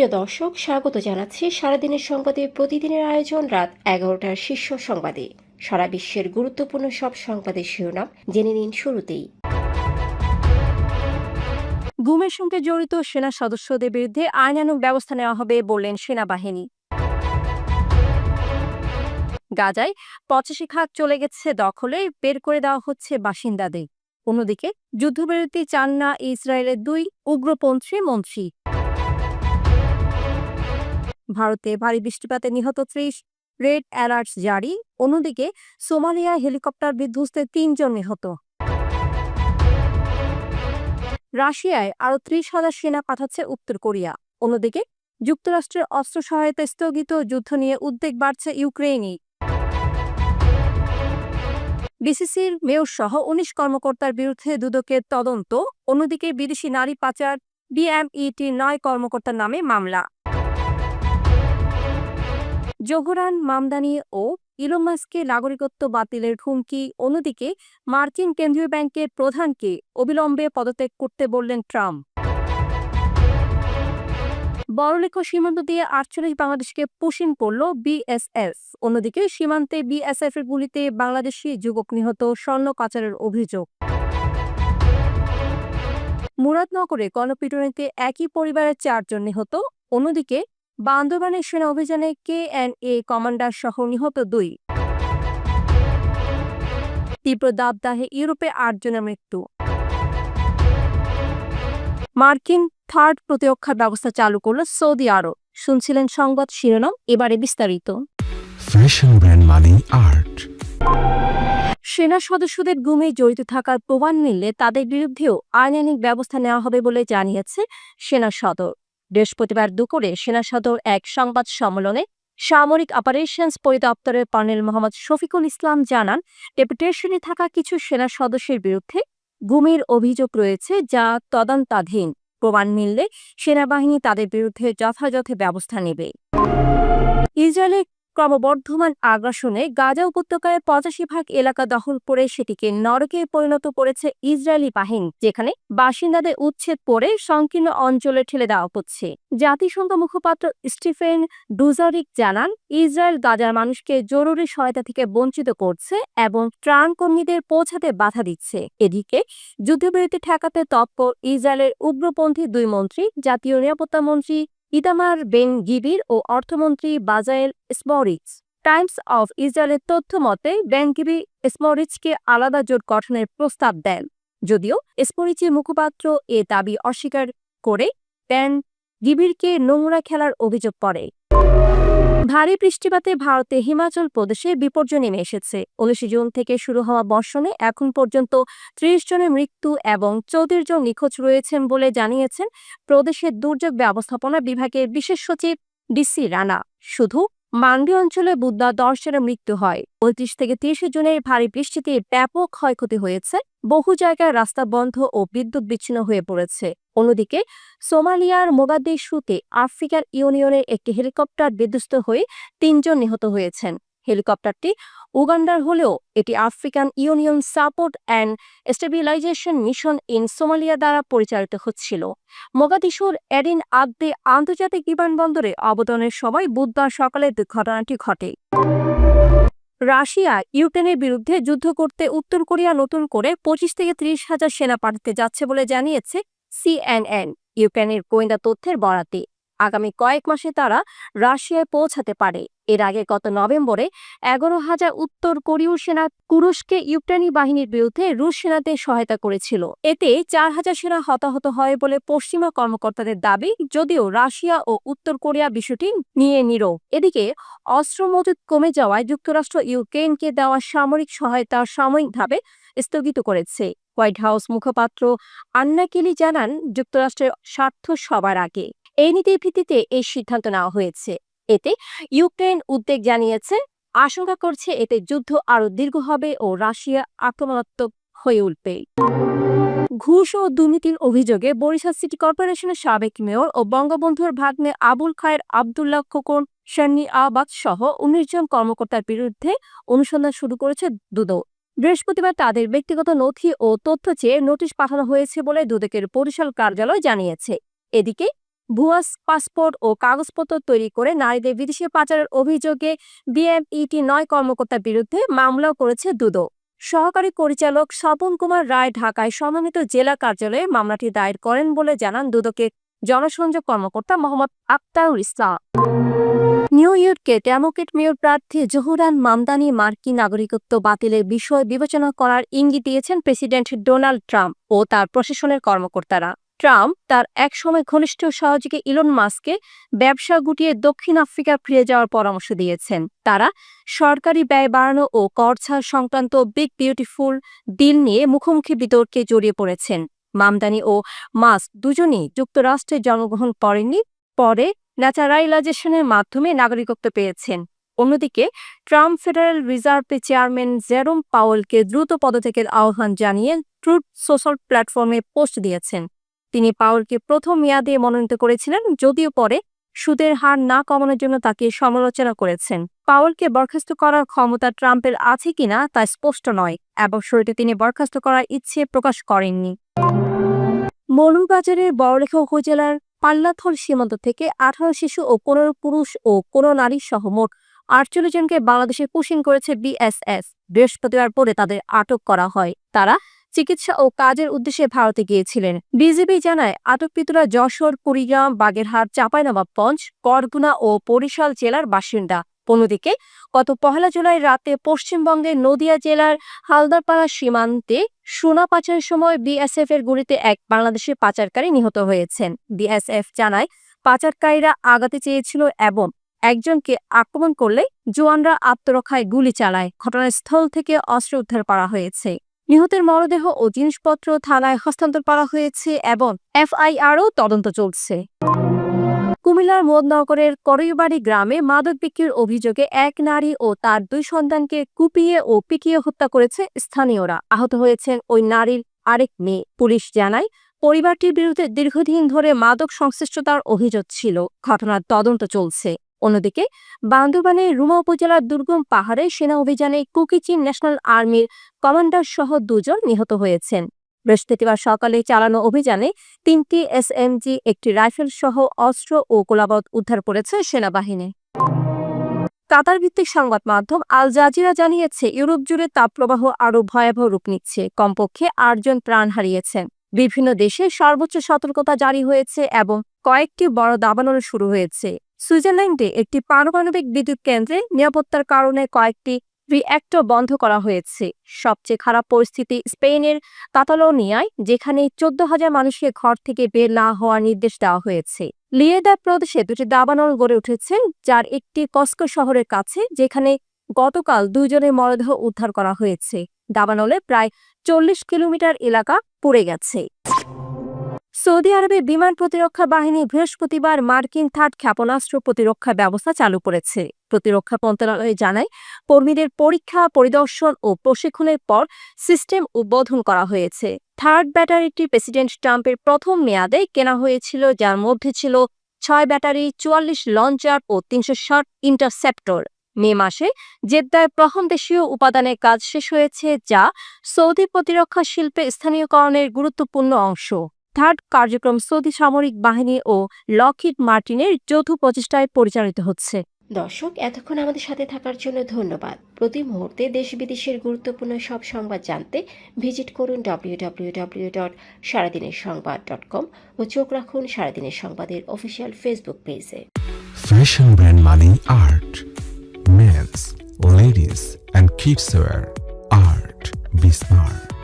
প্রিয় দর্শক, স্বাগত জানাচ্ছি সারাদিনের সংবাদে। প্রতিদিনের আয়োজন রাত এগারোটার শীর্ষ সংবাদে। সারা বিশ্বের গুরুত্বপূর্ণ সব সংবাদের শিরোনাম জেনে নিন শুরুতেই। গুমের সঙ্গে জড়িত সেনা সদস্যদের বিরুদ্ধে আইনানুগ ব্যবস্থা নেওয়া হবে বললেন সেনাবাহিনী। গাজায় পঁচাশি খাত চলে গেছে দখলে, বের করে দেওয়া হচ্ছে বাসিন্দাদের। অন্যদিকে যুদ্ধবিরতি চান না ইসরায়েলের দুই উগ্রপন্থী মন্ত্রী। ভারতে ভারী বৃষ্টিপাতে নিহত ত্রিশ রেড অ্যালার্ট জারি। অন্যদিকে সোমালিয়া হেলিকপ্টার বিধ্বস্তে তিনজন নিহত। রাশিয়ায় আরও ত্রিশ হাজার সেনা পাঠাচ্ছে উত্তর কোরিয়া। অন্যদিকে যুক্তরাষ্ট্রের অস্ত্র সহায়তা স্থগিত যুদ্ধ নিয়ে উদ্বেগ বাড়ছে ইউক্রেইনে বিসিসির মেয়র সহ উনিশ কর্মকর্তার বিরুদ্ধে দুদকের তদন্ত। অন্যদিকে বিদেশি নারী পাচার ডিএমইটির নয় কর্মকর্তার নামে মামলা। জোহরান, মামদানি ও ইলন মাস্কের নাগরিকত্ব বাতিলের হুমকি, অন্যদিকে মার্কিন কেন্দ্রীয় ব্যাংকের প্রধানকে অবিলম্বে পদত্যাগ করতে বললেন ট্রাম্প। বড়লেখ সীমান্ত দিয়ে আটচল্লিশ বাংলাদেশকে পুশিন পড়ল বিএসএফ। অন্যদিকে সীমান্তে বিএসএফ এর গুলিতে বাংলাদেশি যুবক নিহত স্বর্ণ কাচারের অভিযোগ। মুরাদনগরে গণপিটুনিতে একই পরিবারের চারজন নিহত, অন্যদিকে বান্দরবানের সেনা অভিযানে কে এন এ কমান্ডার সহ নিহত দুই। তীব্র দাবদাহে ইউরোপে আটজনের মৃত্যু। মার্কিন থার্ড প্রতিরক্ষা ব্যবস্থা চালু করল সৌদি আরব। শুনছিলেন সংবাদ শিরোনাম এবারে বিস্তারিত। ফ্যাশন ব্র্যান্ড মানে আর্ট সেনা সদস্যদের গুমে জড়িত থাকার প্রমাণ মিললে তাদের বিরুদ্ধেও আইনানিক ব্যবস্থা নেওয়া হবে বলে জানিয়েছে সেনা সদর। বৃহস্পতিবার দুপুরে সেনা সদর এক সংবাদ সম্মেলনে সামরিক অপারেশনস পরিদপ্তরের কর্নেল মোহাম্মদ শফিকুল ইসলাম জানান ডেপুটেশনে থাকা কিছু সেনা সদস্যের বিরুদ্ধে গুমের অভিযোগ রয়েছে যা তদন্তাধীন। প্রমাণ মিললে সেনাবাহিনী তাদের বিরুদ্ধে যথাযথ ব্যবস্থা নেবে। ইসরায়েলের ক্রমবর্ধমান আগ্রাসনে গাজা উপত্যকায় পঁচাশি ভাগ এলাকা দখল করে সেটিকে নরকে পরিণত করেছে ইসরায়েলি বাহিনী, যেখানে বাসিন্দাদের উচ্ছেদ করে সংকীর্ণ অঞ্চলে ঠেলে দেওয়া হচ্ছে। জাতিসংঘ মুখপাত্র স্টিফেন ডুজারিক জানান, ইসরায়েল গাজার মানুষকে জরুরি সহায়তা থেকে বঞ্চিত করছে এবং ত্রাণ কর্মীদের পৌঁছাতে বাধা দিচ্ছে। এদিকে, যুদ্ধবিরতি ঠেকাতে তৎপর ইসরায়েলের উগ্রপন্থী দুই মন্ত্রী, জাতীয় নিরাপত্তা মন্ত্রী ইতামার বেন গিবির ও অর্থমন্ত্রী বাজায়েল স্মরিচ। টাইমস অফ ইসরায়েলের তথ্য মতে, বেন গিবি স্মরিচকে আলাদা জোট গঠনের প্রস্তাব দেন। যদিও স্মরিচের মুখপাত্র এ দাবি অস্বীকার করে, বেন গিবিরকে নোংরা খেলার অভিযোগ করে। ভারী বৃষ্টিপাতে ভারতে হিমাচল প্রদেশে বিপর্যয় নেমে এসেছে। উনিশে জুন থেকে শুরু হওয়া বর্ষণে এখন পর্যন্ত ত্রিশ জনের মৃত্যু এবং চৌত্রিশ জন নিখোঁজ রয়েছেন বলে জানিয়েছেন প্রদেশের দুর্যোগ ব্যবস্থাপনা বিভাগের বিশেষ সচিব ডিসি রানা। শুধু মান্ডি অঞ্চলে বুধবার দশ জনের মৃত্যু হয়। পঁয়ত্রিশ থেকে তিরিশে জুনের ভারী বৃষ্টিতে ব্যাপক ক্ষয়ক্ষতি হয়েছে। বহু জায়গায় রাস্তা বন্ধ ও বিদ্যুৎ বিচ্ছিন্ন হয়ে পড়েছে। অন্যদিকে, সোমালিয়ার মোগাদিশুতে আফ্রিকার ইউনিয়নের একটি হেলিকপ্টার বিধ্বস্ত হয়ে তিনজন নিহত হয়েছেন। হেলিকপ্টারটি। উগান্ডার হলেও এটি African Union support and stabilisation mission in Somalia দ্বারা পরিচালিত হচ্ছিল। মোগাদিশুর এডিন আদে আন্তর্জাতিক বিমানবন্দরে অবতরণের সময় বুধবার সকালে দুর্ঘটনাটি ঘটে। রাশিয়া ইউক্রেনের বিরুদ্ধে যুদ্ধ করতে উত্তর কোরিয়া নতুন করে পঁচিশ থেকে ত্রিশ হাজার সেনা পাঠাতে যাচ্ছে বলে জানিয়েছে সিএনএন, ইউক্রেনের গোয়েন্দা তথ্যের বরাতে। আগামী কয়েক মাসে তারা রাশিয়ায় পৌঁছাতে পারে। এর আগে গত নভেম্বরে এগারো হাজার উত্তর কোরীয় সেনা কুরুশকে ইউক্রেনি বাহিনীর বিরুদ্ধে রুশ সেনাদের সহায়তা করেছিল। এতে চার হাজার সেনা হতাহত হয় বলে পশ্চিমা কর্মকর্তাদের দাবি, যদিও রাশিয়া ও উত্তর কোরিয়া বিষয়টি নিয়ে নীরব। এদিকে অস্ত্র মজুদ কমে যাওয়ায় যুক্তরাষ্ট্র ইউক্রেনকে দেওয়া সামরিক সহায়তা সাময়িকভাবে স্থগিত করেছে। হোয়াইট হাউস মুখপাত্র আন্না কেলি জানান, যুক্তরাষ্ট্রের স্বার্থ সবার আগে। এই নীতির ভিত্তিতে এই সিদ্ধান্ত নেওয়া হয়েছে। এতে ইউক্রেন উদ্বেগ জানিয়েছে, আশঙ্কা করছে এতে যুদ্ধ আরও দীর্ঘ হবে ও রাশিয়া আক্রমণাত্মক হয়ে উঠবে। ঘুষ ও দুর্নীতির অভিযোগে বরিশাল সিটি কর্পোরেশনের সাবেক মেয়র ও বঙ্গবন্ধুর ভাগ্নে আবুল খায়ের আবদুল্লাহ খোকন, শান্নি আবাদ সহ উনিশ জন কর্মকর্তার বিরুদ্ধে অনুসন্ধান শুরু করেছে দুদক। বৃহস্পতিবার তাদের ব্যক্তিগত নথি ও তথ্য চেয়ে নোটিশ পাঠানো হয়েছে বলে দুদকের বরিশাল কার্যালয় জানিয়েছে। এদিকে ভুয়া পাসপোর্ট ও কাগজপত্র তৈরি করে নারীদের বিদেশে পাচারের অভিযোগে বিএমইটি নয় কর্মকর্তার বিরুদ্ধে মামলাও করেছে দুদক। সহকারী পরিচালক স্বপন কুমার রায় ঢাকায় সমন্বিত জেলা কার্যালয়ে মামলাটি দায়ের করেন বলে জানান দুদকের জনসংযোগ কর্মকর্তা মোহাম্মদ আক্তারুল ইসলাম। নিউ ইয়র্কে ডেমোক্রেট মেয়র প্রার্থী জহুরান মামদানি মার্কিন নাগরিকত্ব বাতিলের বিষয় বিবেচনা করার ইঙ্গিত দিয়েছেন প্রেসিডেন্ট ডোনাল্ড ট্রাম্প ও তার প্রশাসনের কর্মকর্তারা। ট্রাম্প তার একসময় ঘনিষ্ঠ সহযোগী ইলন মাস্ককে ব্যবসা গুটিয়ে দক্ষিণ আফ্রিকা ফিরে যাওয়ার পরামর্শ দিয়েছেন। তারা সরকারি ব্যয় বাড়ানো ও করছাড় সংক্রান্ত বিগ বিউটিফুল ডিল নিয়ে মুখোমুখি বিতর্কে জড়িয়ে পড়েছেন। মামদানি ও মাস্ক দুজনেই যুক্তরাষ্ট্রে জন্মগ্রহণ করেননি, পরে ন্যাচারাইলাইজেশনের মাধ্যমে নাগরিকত্ব পেয়েছেন। অন্যদিকে, ট্রাম্প ফেডারেল রিজার্ভের চেয়ারম্যান জেরোম পাওয়েলকে দ্রুত পদত্যাগের আহ্বান জানিয়ে ট্রুথ সোশ্যাল প্ল্যাটফর্মে পোস্ট দিয়েছেন। তিনি পাওয়েলকে প্রথম মেয়াদে মনোনীত করেছিলেন, যদিও পরে সুদের হার না কমানোর জন্য তাকে সমালোচনা করেছেন। পাওয়েলকে বরখাস্ত করার ক্ষমতা ট্রাম্পের আছে কিনা তা স্পষ্ট নয়, এবং শরীরে তিনি বরখাস্ত করার ইচ্ছে প্রকাশ করেননি। মৌলভীবাজারের বড়লেখা উপজেলার পাল্লাথল সীমান্ত থেকে আঠারো শিশু ও পনেরো পুরুষ ও কোনো নারী সহ মোট আটচল্লিশ জনকে বাংলাদেশে পুশিং করেছে বিএসএস বৃহস্পতিবার পরে তাদের আটক করা হয়। তারা চিকিৎসা ও কাজের উদ্দেশ্যে ভারতে গিয়েছিলেন। বিজিবি জানায়, আটককৃতরা যশোর, কুড়িগ্রাম, বাগেরহাট চাঁপাইনবাবগঞ্জ করগুনা ও বরিশাল জেলার বাসিন্দা। অন্যদিকে, গত পহেলা জুলাই রাতে পশ্চিমবঙ্গের নদিয়া জেলার হালদারপাড়া সীমান্তে সোনা পাচারের সময় বিএসএফ এর গুলিতে এক বাংলাদেশি পাচারকারী নিহত হয়েছেন। বিএসএফ জানায়, পাচারকারীরা আগাতে চেয়েছিল এবং একজনকে আক্রমণ করলে জোয়ানরা আত্মরক্ষায় গুলি চালায়। ঘটনাস্থল থেকে অস্ত্র উদ্ধার করা হয়েছে। নিহতের মরদেহ ও জিনিসপত্র থানায় হস্তান্তর করা হয়েছে এবং এফআইআরও তদন্ত চলছে। কুমিল্লার মোদনগরের করইবাড়ি গ্রামে মাদক বিক্রির অভিযোগে এক নারী ও তার দুই সন্তানকে কুপিয়ে ও পিটিয়ে হত্যা করেছে স্থানীয়রা। আহত হয়েছেন ওই নারীর আরেক মেয়ে। পুলিশ জানায়, পরিবারটির বিরুদ্ধে দীর্ঘদিন ধরে মাদক সংশ্লিষ্টতার অভিযোগ ছিল। ঘটনার তদন্ত চলছে। অন্যদিকে বান্দরবানের রুমা উপজেলার দুর্গম পাহাড়ে সেনা অভিযানে কুকিচিন ন্যাশনাল আর্মির কমান্ডার সহ দুজন নিহত হয়েছেন। বৃহস্পতিবার সকালে চালানো অভিযানে তিনটি এসএমজি একটি রাইফেল সহ অস্ত্র ও গোলাবারুদ উদ্ধার করেছে সেনাবাহিনী। কাতার ভিত্তিক সংবাদ মাধ্যম আল জাজিরা জানিয়েছে, ইউরোপ জুড়ে তাপপ্রবাহ আরও ভয়াবহ রূপ নিচ্ছে। কমপক্ষে আটজন প্রাণ হারিয়েছেন। বিভিন্ন দেশে সর্বোচ্চ সতর্কতা জারি হয়েছে এবং কয়েকটি বড় দাবানল শুরু হয়েছে। সুইজারল্যান্ডে একটি পারমাণবিক বিদ্যুৎ কেন্দ্রে নিরাপত্তার কারণে কয়েকটি রিঅ্যাক্টর বন্ধ করা হয়েছে। সবচেয়ে খারাপ পরিস্থিতি স্পেনের কাতালোনিয়ায়, যেখানে চোদ্দ হাজার মানুষকে ঘর থেকে বের না হওয়ার নির্দেশ দেওয়া হয়েছে। লিয়েদা প্রদেশে দুটি দাবানল গড়ে উঠেছে, যার একটি কস্কো শহরের কাছে, যেখানে গতকাল দুইজনের মরদেহ উদ্ধার করা হয়েছে। দাবানলে প্রায় চল্লিশ কিলোমিটার এলাকা পড়ে গেছে। সৌদি আরবে বিমান প্রতিরক্ষা বাহিনী বৃহস্পতিবার মার্কিন থার্ড ক্ষেপণাস্ত্র প্রতিরক্ষা ব্যবস্থা চালু করেছে। প্রতিরক্ষা মন্ত্রণালয় জানায়, কর্মীদের পরীক্ষা, পরিদর্শন ও প্রশিক্ষণের পর সিস্টেম উদ্বোধন করা হয়েছে। থার্ড ব্যাটারিটি প্রেসিডেন্ট ট্রাম্পের প্রথম মেয়াদে কেনা হয়েছিল, যার মধ্যে ছিল ছয় ব্যাটারি চুয়াল্লিশ লঞ্চার ও তিনশো ষাট ইন্টারসেপ্টর। মে মাসে জেদ্দায় প্রথম দেশীয় উপাদানের কাজ শেষ হয়েছে, যা সৌদি প্রতিরক্ষা শিল্পে স্থানীয়করণের গুরুত্বপূর্ণ অংশ। থার্ড কার্যক্রম সৌদি সামরিক বাহিনী ও লকহিড মার্টিনের যৌথ প্রচেষ্টায় পরিচালিত হচ্ছে দর্শক এতক্ষণ আমাদের সাথে থাকার জন্য ধন্যবাদ প্রতি মুহূর্তে দেশ বিদেশের গুরুত্বপূর্ণ সব সংবাদ জানতে ভিজিট করুন ডাব্লিউ ডাব্লিউ ডাব্লিউ ডট সারাদিনের সংবাদ ডট কম ও চোখ রাখুন সারাদিনের সংবাদের অফিসিয়াল ফেসবুক পেজে Art. Men's, ladies, and kids wear. Art. Be smart.